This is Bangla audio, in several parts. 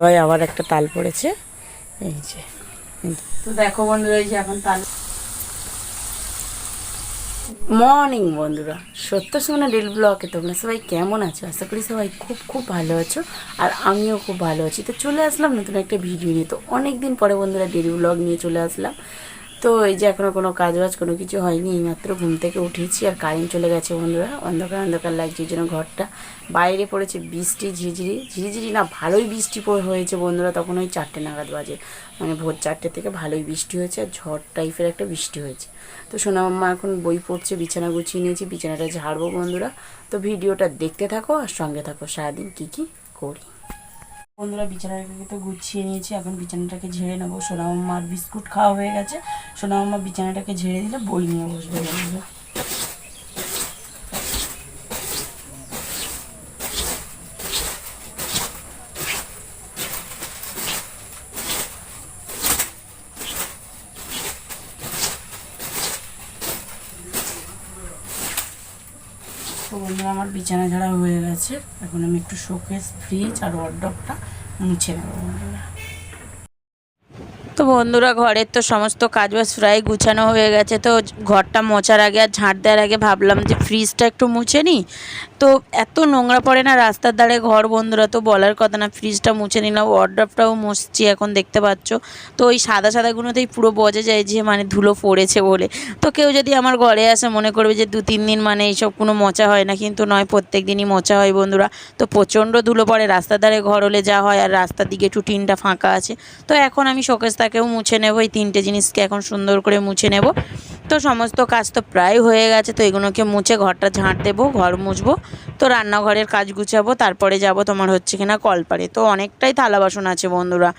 ভাই, আবার একটা তাল পড়েছে। এই যে। তো দেখো বন্ধুরা, এই যে এখন তাল। মর্নিং বন্ধুরা। সত্য সোনা ডেল ব্লকে তোমরা সবাই কেমন আছো? আশা করি সবাই খুব খুব ভালো আছো। আর আমিও খুব ভালো আছি। তো চলে আসলাম নতুন একটা ভিডিও নিয়ে। তো অনেক দিন পরে বন্ধুরা ডেলি ব্লগ নিয়ে চলে আসলাম। তো এই যে এখনও কোনো কাজ বাজ কোনো কিছু হয়নি, এইমাত্র ঘুম থেকে উঠেছি আর কারেন্ট চলে গেছে বন্ধুরা। অন্ধকার অন্ধকার লাগছে এই জন্য ঘরটা। বাইরে পড়েছে বৃষ্টি ঝিঝিরি ঝিরিঝিরি না, ভালোই বৃষ্টি হয়েছে বন্ধুরা, তখন ওই চারটে নাগাদ বাজে। মানে ভোর চারটে থেকে ভালোই বৃষ্টি হয়েছে, আর ঝড় টাইপের একটা বৃষ্টি হয়েছে। তো সোনামাম্মা এখন বই পড়ছে, বিছানা গুছিয়ে নিয়েছি, বিছানাটা ঝাড়বো বন্ধুরা। তো ভিডিওটা দেখতে থাকো আর সঙ্গে থাকো, সারাদিন কী কী করি। বন্ধুরা, বিছানাটাকে তো গুছিয়ে নিয়েছি। এখন বিছানাটাকে ঝেড়ে নেব। সোনামাম্মার বিস্কুট খাওয়া হয়ে গেছে। সোনামাম্মা বিছানাটাকে ঝেড়ে দিলে বই নিয়ে বসবে বন্ধুরা। বন্ধুরা, আমার বিছানা ঝাড়া হয়ে গেছে। এখন আমি একটু শোকেস, ফ্রিজ আর ওয়ার্ডটা মুছে নেব বন্ধুরা। বন্ধুরা, ঘরের তো সমস্ত কাজ বাজ প্রায় গুছানো হয়ে গেছে। তো ঘরটা মোছার আগে আর ঝাঁট দেওয়ার আগে ভাবলাম যে ফ্রিজটা একটু মুছে নিই। তো এত নোংরা পড়ে না রাস্তার ধারে ঘর বন্ধুরা, তো বলার কথা না ফ্রিজটা মুছে নিলাম। ওয়ার্ড্রপটাও মুছছি এখন, দেখতে পাচ্ছ। তো ওই সাদা সাদাগুলোতেই পুরো বোঝা যায় যে মানে ধুলো পড়েছে বলে। তো কেউ যদি আমার ঘরে আসে, মনে করবে যে দু, তিন দিন মানে এইসব কোনো মোচা হয় না, কিন্তু নয়, প্রত্যেক দিনই মোচা হয় বন্ধুরা। তো প্রচণ্ড ধুলো পড়ে, রাস্তার ধারে ঘর হলে যা হয়, আর রাস্তার দিকে একটু টিনটা ফাঁকা আছে। তো এখন আমি শোকেসটাকেও মুছে নেব, এই তিনটে জিনিসকে এখন সুন্দর করে মুছে নেব। তো সমস্ত কাজ তো প্রায় হয়ে গেছে, তো এগুলোকে মুছে ঘরটা ঝাঁট দেবো, ঘর মুছবো, তো রান্নাঘরের কাজ গুছাবো, তারপরে যাব তোমার হচ্ছে কিনা কলপারে তো অনেকটাই থালা বাসন আছে বন্ধুরা,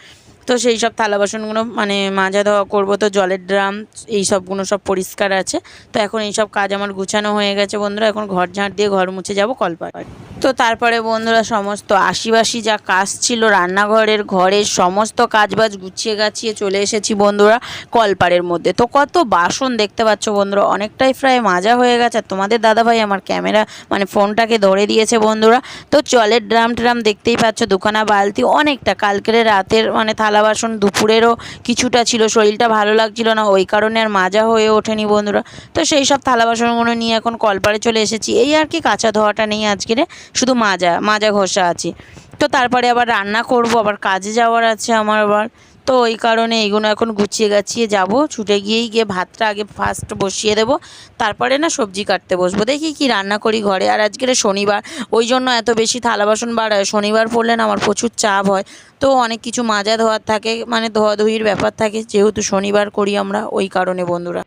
তো সেই সব থালা বাসনগুলো মানে মাজা ধোয়া করব, তো জলের ড্রাম, এই সবগুলো সব পরিষ্কার আছে। তো এখন এই সব কাজ আমার গুছানো হয়ে গেছে বন্ধুরা, এখন ঘর ঝাঁট দিয়ে ঘর মুছে যাব কলপারে তো তারপরে বন্ধুরা সমস্ত আশিবাসি যা কাজ ছিল, রান্নাঘরের ঘরের সমস্ত কাজবাজ গুছিয়ে গাছিয়ে চলে এসেছি বন্ধুরা কলপারের মধ্যে। তো কত বাসন দেখতে পাচ্ছ বন্ধুরা, অনেকটাই প্রায় মাজা হয়ে গেছে। তোমাদের দাদাভাই আমার ক্যামেরা মানে ফোনটাকে ধরে দিয়েছে বন্ধুরা। তো জলের ড্রাম ট্রাম দেখতেই পাচ্ছ, দুখানা বালতি, অনেকটা। কালকের রাতের মানে থালা বাসন দুপুরেরও কিছুটা ছিল, শরীরটা ভালো লাগছিল না, ওই কারণে আর মাজা হয়ে ওঠেনি বন্ধুরা। তো সেই সব থালা বাসনগুলো নিয়ে এখন কলপারে চলে এসেছি। এই আর কি কাঁচা ধোয়াটা নেই আজকের শুধু মাজা মাজা ঘষা আছে। তো তারপরে আবার রান্না করব, আবার কাজে যাওয়ার আছে আমার আবার। তো ওই কারণে এইগুলো এখন গুছিয়ে গাছিয়ে যাব, ছুটে গিয়েই গিয়ে ভাতটা আগে ফার্স্ট বসিয়ে দেবো, তারপরে না সবজি কাটতে বসবো। দেখি কি রান্না করি ঘরে। আর আজকের শনিবার, ওই জন্য এত বেশি থালা বাসন বাড়ায় শনিবার পড়লে না আমার প্রচুর চাপ হয়। তো অনেক কিছু মাজা ধোয়ার থাকে মানে ধোয়াধুয়ির ব্যাপার থাকে, যেহেতু শনিবার করি আমরা, ওই কারণে বন্ধুরা।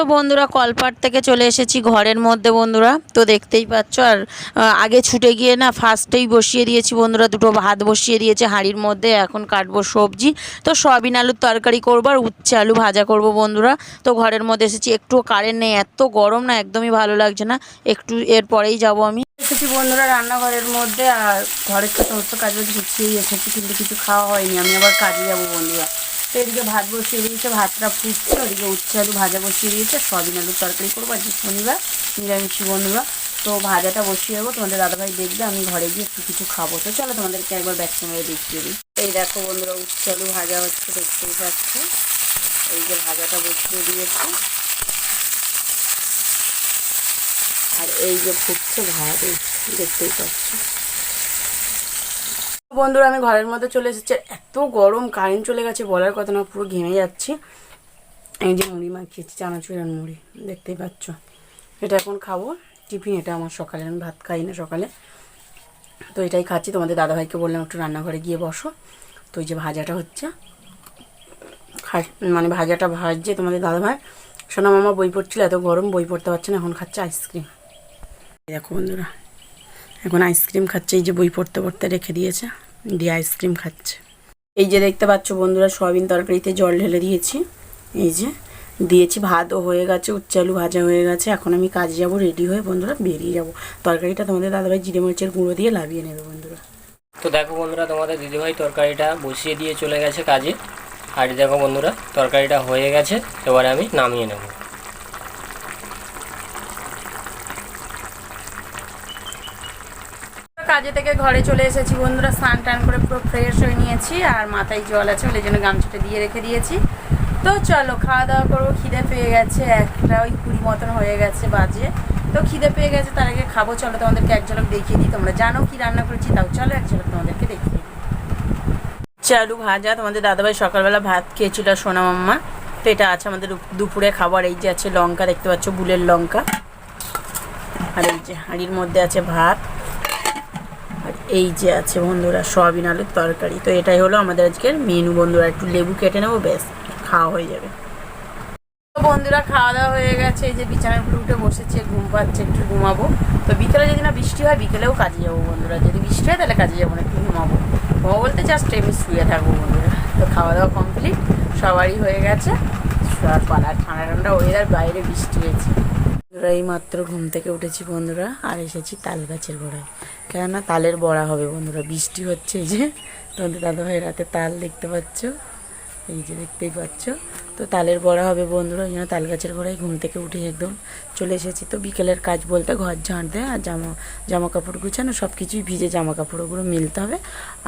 তো বন্ধুরা, কলপাট থেকে চলে এসেছি ঘরের মধ্যে বন্ধুরা। তো দেখতেই পাচ্ছ, আর আগে ছুটে গিয়ে না ফার্স্টেই বসিয়ে দিয়েছি বন্ধুরা, দুটো ভাত বসিয়ে দিয়েছে, হাঁড়ির মধ্যে এখন কাটবো সবজি। তো সয়াবিন আলুর তরকারি করব আর উচ্ছে আলু ভাজা করব বন্ধুরা। তো ঘরের মধ্যে এসেছি, একটুও কারেন্ট নেই, এত গরম না, একদমই ভালো লাগছে না। একটু এর পরেই যাব আমি। এসেছি বন্ধুরা রান্নাঘরের মধ্যে, আর ঘরের তো সমস্ত কাজ বাজ গুছিয়েই এসেছি, কিন্তু কিছু খাওয়া হয়নি, আমি আবার কাজে যাব বন্ধুরা। তো এদিকে ভাত বসিয়ে দিয়েছে, ভাতটা ফুটছে, ওদিকে উচ্ছে আলু ভাজা বসিয়ে দিয়েছে, সয়াবিন আলুর তরকারি করব আজকে শনিবার, নিরামিষী বন্ধুরা। তো ভাজাটা বসিয়ে দেবো, তোমাদের দাদাভাই দেখবে, আমি ঘরে গিয়ে একটু কিছু খাব। তো চলো তোমাদেরকে একবার ব্যাক ক্যামেরা দেখিয়ে দিই। এই দেখো বন্ধুরা, উচ্ছে আলু ভাজা হচ্ছে, দেখতেই পাচ্ছ? এই যে ভাজাটা বসিয়ে দিয়েছি। আর এই যে ফুটছে ভাত দেখতেই পাচ্ছ? বন্ধুরা, আমি ঘরের মধ্যে চলে এসেছি এত গরম কারেন্ট চলে গেছে, বলার কথা না, পুরো ঘেমে যাচ্ছি। এই যে মুড়ি মাখিয়েছি, চানাচুর আর মুড়ি, দেখতেই পাচ্ছ। এটা এখন খাব, টিফিন, এটা আমার সকালে, আমি ভাত খাই না সকালে। তো এটাই খাচ্ছি, তোমাদের দাদাভাইকে বললাম, একটু রান্নাঘরে গিয়ে বসো। তো এই যে ভাজাটা হচ্ছে মানে ভাজাটা ভাজছে তোমাদের দাদাভাই। সোনা মামা বই পড়ছিল, এত গরম বই পড়তে পারছে না, এখন খাচ্ছে আইসক্রিম দেখো বন্ধুরা এখন আইসক্রিম খাচ্ছে, এই যে বই পড়তে পড়তে রেখে দিয়েছে, দিয়ে আইসক্রিম খাচ্ছে। এই যে দেখতে পাচ্ছ বন্ধুরা, সয়াবিন তরকারিতে জল ঢেলে দিয়েছি। এই যে দিয়েছি ভাতও হয়ে গেছে, উচ্ছে আলু ভাজা হয়ে গেছে। এখন আমি কাজে যাব, রেডি হয়ে বন্ধুরা বেরিয়ে যাব। তরকারিটা তোমাদের দাদাভাই জিরে মরিচের গুঁড়ো দিয়ে লাভিয়ে নেবে বন্ধুরা। তো দেখো বন্ধুরা, তোমাদের দিদিভাই তরকারিটা বসিয়ে দিয়ে চলে গেছে কাজে। আর দেখো বন্ধুরা, তরকারিটা হয়ে গেছে, এবারে আমি নামিয়ে নেব। কাজ থেকে ঘরে চলে এসেছি বন্ধুরা, স্নান টান করে পুরো ফ্রেশ হয়ে নিয়েছি আর মাথায় জল আছে ওই জন্য গামছাটা দিয়ে রেখে দিয়েছি। তো চলো, খাওয়া দাওয়া করব, খিদে পেয়ে গেছে, একটা ওই কুড়ি মতন হয়ে গেছে বাজে। তো খিদে পেয়ে গেছে, তার আগে খাব, চলো তোমাদেরকে এক ঝলক দেখিয়ে দিই, তোমরা জানো কি রান্না করেছি, তাও চলো এক ঝলক তোমাদেরকে দেখিয়ে দিই। চালু ভাজা, তোমাদের দাদাভাই সকালবেলা ভাত খেয়েছিল সোনা মাম্মা, তো এটা আছে আমাদের দুপ- দুপুরে খাবার এই যে আছে লঙ্কা, দেখতে পাচ্ছ, বুলের লঙ্কা। আর এই যে হাঁড়ির মধ্যে আছে ভাত। এই যে আছে বন্ধুরা, সয়াবিন আলুর তরকারি। তো এটাই হলো আমাদের আজকের মেনু বন্ধুরা, একটু লেবু কেটে নেব, ব্যাস, খাওয়া হয়ে যাবে। বন্ধুরা, খাওয়া দাওয়া হয়ে গেছে, এই যে বিছানায় উপরে উঠে বসেছে, ঘুম পাচ্ছে, একটু ঘুমাবো। তো বিকেলে যদি না বৃষ্টি হয়, বিকেলেও কাজে যাব বন্ধুরা। যদি বৃষ্টি হয়, তাহলে কাজে যাব না, একটু ঘুমাবো। ঘুমাবো বলতে জাস্ট এমনি শুয়ে থাকব বন্ধুরা। তো খাওয়া দাওয়া কমপ্লিট সবারই হয়ে গেছে। আর পাড়ার ঠান্ডা ঠান্ডা ওয়েদার বাইরে বৃষ্টি হয়েছে। বন্ধুরা এই মাত্র ঘুম থেকে উঠেছি বন্ধুরা, আর এসেছি তাল গাছের গোড়ায়। কেননা তালের বড়া হবে বন্ধুরা, বৃষ্টি হচ্ছে এই যে। তোমাদের দাদা ভাই রাতে তাল দেখতে পাচ্ছ, এই যে দেখতেই পাচ্ছ। তো তালের বড়া হবে বন্ধুরা ওই জন্য তাল গাছের গোড়ায় ঘুম থেকে উঠে একদম চলে এসেছি। তো বিকেলের কাজ বলতে ঘর ঝাঁট দেয় আর জামা জামা কাপড় গুছানো সব কিছুই ভিজে জামা কাপড়গুলো মিলতে হবে।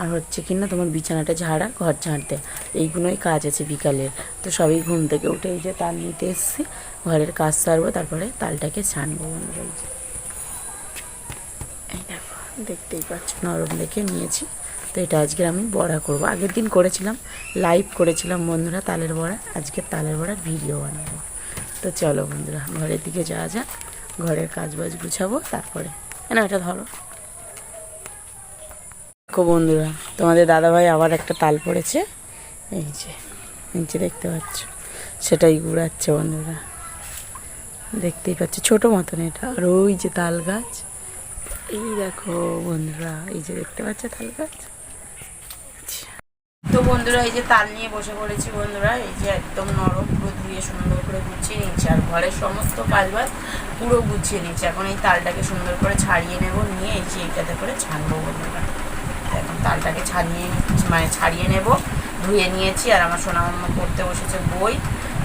আর হচ্ছে কি না, তোমার বিছানাটা ঝাড়া, ঘর ঝাঁট দেয়। এইগুলোই কাজ আছে বিকালের। তো সবই ঘুম থেকে উঠে এই যে তাল নিতে এসেছি, ঘরের কাজ সারবো, তারপরে তালটাকে ছানবো বন্ধুরা। এই দেখো, দেখতেই পাচ্ছ, নরম দেখে নিয়েছি। তো এটা আজকে আমি বড়া করব। আগের দিন করেছিলাম লাইভ করেছিলাম বন্ধুরা তালের বড়া, আজকে তালের বড়ার ভিডিও বানাবো। তো চলো বন্ধুরা, ঘরের দিকে যাওয়া যাক, ঘরের কাজ বাজ গুছাবো, তারপরে না, এটা ধরো। দেখো বন্ধুরা, তোমাদের দাদাভাই আবার একটা তাল পড়েছে। এই যে নিচে দেখতে পাচ্ছ, সেটাই ঘুরাচ্ছে বন্ধুরা। দেখতেই পাচ্ছ, ছোটো মতন এটা। আর ওই যে তাল গাছ, এই দেখো বন্ধুরা, এই যে দেখতে পাচ্ছ তাল গাছ? তো বন্ধুরা, এই যে তাল নিয়ে বসে পড়েছি বন্ধুরা, এই যে একদম নরম, পুরো ধুয়ে সুন্দর করে গুছিয়ে নিচ্ছি আর ঘরের সমস্ত কাজ বাজ পুরো গুছিয়ে নিচ্ছি এখন এই তালটাকে সুন্দর করে ছাড়িয়ে নেব, নিয়ে এই যে এইটাতে করে ছাড়বো বন্ধুরা। এখন তালটাকে ছাড়িয়ে মানে ছাড়িয়ে নেব, ধুয়ে নিয়েছি। আর আমার সোনা মাম্মা পড়তে বসেছে বই,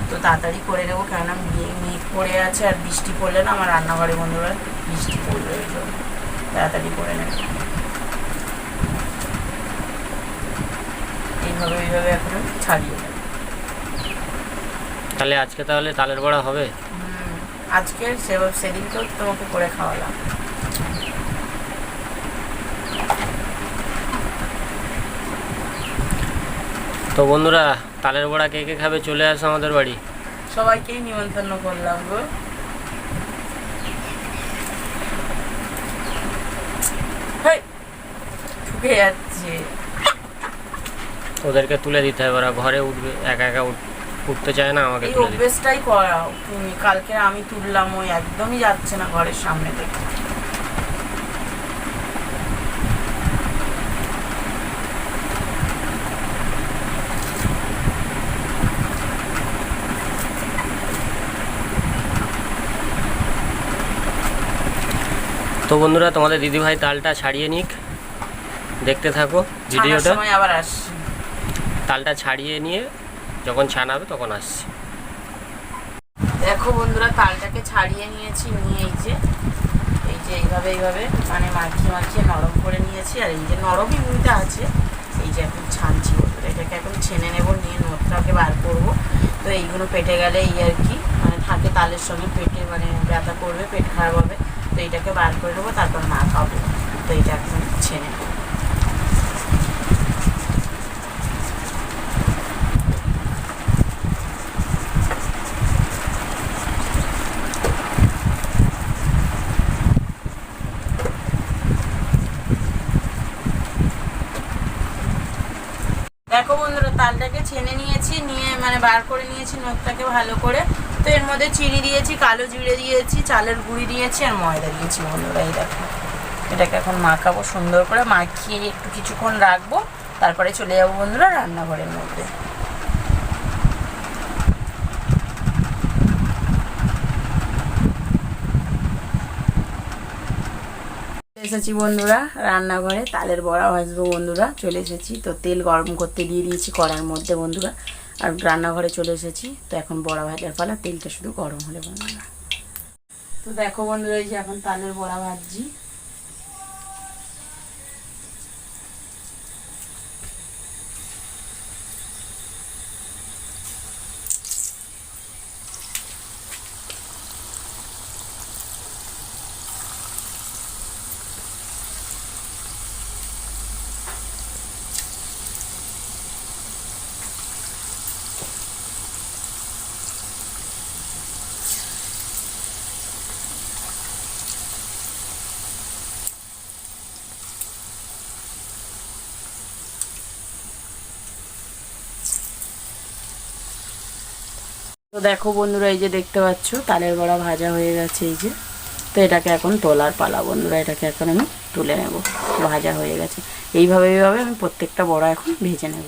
তো তাড়াতাড়ি করে নেব। কেননা মেঘ পড়ে আছে আর বৃষ্টি পড়লে না আমার রান্নাঘরে বন্ধুরা বৃষ্টি পড়বে তাড়াতাড়ি করে নেব। এইভাবে এইভাবে এখন ছাড়িয়ে তাহলে আজকে তাহলে তালের বড়া হবে? আজকে সেদিন তো তোমাকে করে খাওয়ালাম। তো বন্ধুরা তালের বড়া কে কে খাবে চলে আসো আমাদের বাড়ি। সবাইকেই নিমন্ত্রণ করলাম গো। ঠুকে যাচ্ছে। ওদেরকে তুলে দিতে হবে। ওরা ঘরে উঠবে একা একা উঠ- উঠতে চায় না আমাকে এই অভ্যেসটাই করাও তুমি। কালকে আমি তুললাম ওই একদমই যাচ্ছে না ঘরের সামনে থেকে তো বন্ধুরা তোমাদের দিদিভাই তালটা ছাড়িয়ে নিক। দেখতে থাকো ভিডিওটা। আবার আসছি। তালটা ছাড়িয়ে নিয়ে যখন ছানাবে তখন আসছি। দেখো বন্ধুরা, তালটাকে ছাড়িয়ে নিয়েছি নিয়ে এই যে। এই যে এইভাবে এইভাবে মানে মাখিয়ে মাখিয়ে নরম করে নিয়েছি। আর এই যে নরমই মুড়িটা আছে, এই যে এখন ছানছি বন্ধুরা। এটাকে এখন ছেনে নেব, নিয়ে নোটটাকে বার করব। তো এইগুলো পেটে গেলে এই আর কি মানে থাকে তালের সঙ্গে পেটে মানে ব্যথা করবে, পেট খারাপ হবে। তো এইটাকে বার করে নেব, তারপর মা খাব তো এইটা এখন ছেনে নেব দেখো তালটাকে ছেনে নিয়েছি, নিয়ে মানে বার করে নিয়েছি নখটাকে ভালো করে। তো এর মধ্যে চিনি দিয়েছি, কালো জিরে দিয়েছি, চালের গুঁড়ি দিয়েছি আর ময়দা দিয়েছি বন্ধুরা, এই দেখো। এটাকে এখন মাখাবো সুন্দর করে, মাখিয়ে একটু কিছুক্ষণ রাখব, তারপরে চলে যাব বন্ধুরা রান্নাঘরের মধ্যে। এসেছি বন্ধুরা রান্নাঘরে, তালের বড়া, ভাজবো বন্ধুরা, চলে এসেছি। তো তেল গরম করতে দিয়ে দিয়েছি কড়ার মধ্যে বন্ধুরা। আর রান্নাঘরে চলে এসেছি, তো এখন বড়া ভাজার পালা, তেলটা শুধু গরম হলে বন্ধুরা। তো দেখো বন্ধুরা, এই যে এখন তালের বড়া ভাজছি। তো দেখো বন্ধুরা, এই যে দেখতে পাচ্ছ, তালের বড়া ভাজা হয়ে গেছে এই যে। তো এটাকে এখন তোলার পালা বন্ধুরা, এটাকে এখন আমি তুলে নেব, ভাজা হয়ে গেছে। এইভাবে এইভাবে আমি প্রত্যেকটা বড়া এখন ভেজে নেব।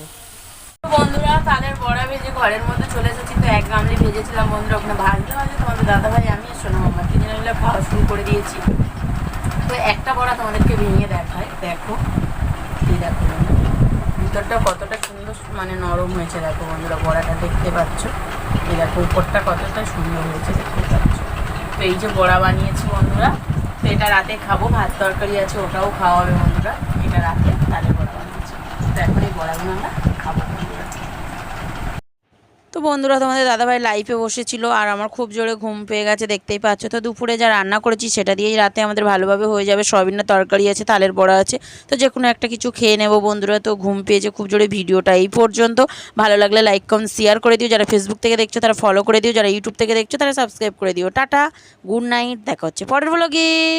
বন্ধুরা, তালের বড়া ভেজে ঘরের মধ্যে চলে এসেছি, তো এক গামলি ভেজেছিলাম বন্ধুরা, ওখানে ভাজতে ভাজতে তোমাদের দাদা ভাই আমি আর সোনা মামা তিনজনে মিলে খাওয়া শুরু করে দিয়েছি। তো একটা বড়া তোমাদেরকে ভেঙে দেখায় দেখো, এই দেখো ভিতরটা কতটা সুন্দর মানে নরম হয়েছে। দেখো বন্ধুরা, বড়াটা দেখতে পাচ্ছ। এই দেখো, উপরটা কতটা সুন্দর হয়েছে দেখতে পাচ্ছ। তো এই যে বড়া বানিয়েছি বন্ধুরা, তো এটা রাতে খাব, ভাত তরকারি আছে ওটাও খাওয়াবে বন্ধুরা, এটা রাতে তাহলে বড়া বানিয়েছি। তো এখন এই বড়াগুলো আমরা বন্ধুরা, তোমাদের দাদাভাই লাইফে বসেছিল আর আমার খুব জোরে ঘুম পেয়ে গেছে, দেখতেই পাচ্ছ। তো দুপুরে যা রান্না করেছি সেটা দিয়েই রাতে আমাদের ভালোভাবে হয়ে যাবে। সয়াবিনের তরকারি আছে, তালের বড়া আছে। তো যে কোনো একটা কিছু খেয়ে নেব বন্ধুরা। তো ঘুম পেয়েছে খুব জোরে ভিডিওটা এই পর্যন্ত। ভালো লাগলে লাইক কম শেয়ার করে দিও। যারা ফেসবুক থেকে দেখছ তারা ফলো করে দিও। যারা ইউটিউব থেকে দেখছ তারা সাবস্ক্রাইব করে দিও। টাটা গুড নাইট দেখা হচ্ছে পরের ব্লগে